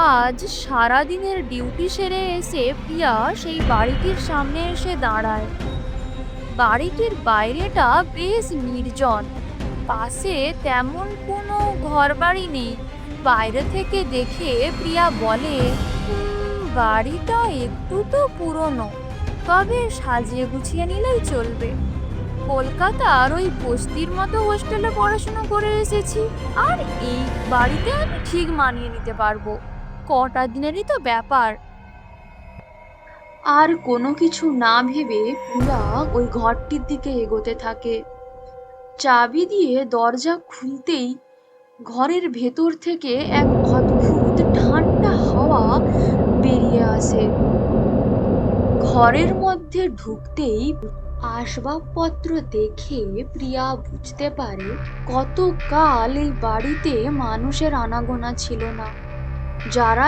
আজ সারাদিনের ডিউটি সেরে এসে প্রিয়া সেই বাড়িটির সামনে এসে দাঁড়ায়। বাড়িটির বাইরেটা বেশ নির্জন। পাশে তেমন কোনো ঘরবাড়ি নেই। বাইরে থেকে দেখে প্রিয়া বলে বাড়িটা একটু তো পুরনো। তবে সাজিয়ে গুছিয়ে নিলেই চলবে? কলকাতার ওই বস্তির মতো হোস্টেলে পড়াশুনো করে এসেছি। আর এই বাড়িতে আমি ঠিক মানিয়ে নিতে পারব। কটা দিনেরই তো ব্যাপার। আর কোনো কিছু না ভেবে পুরা ওই ঘরটির দিকে এগোতে থাকে। চাবি দিয়ে দরজা খুলতেই ঘরের ভেতর থেকে এক অদ্ভুত ঠান্ডা হাওয়া বেরিয়ে আসে। ঘরের মধ্যে ঢুকতেই আসবাবপত্র দেখে প্রিয়া বুঝতে পারে কতকাল এই বাড়িতে মানুষের আনাগোনা ছিল না। যারা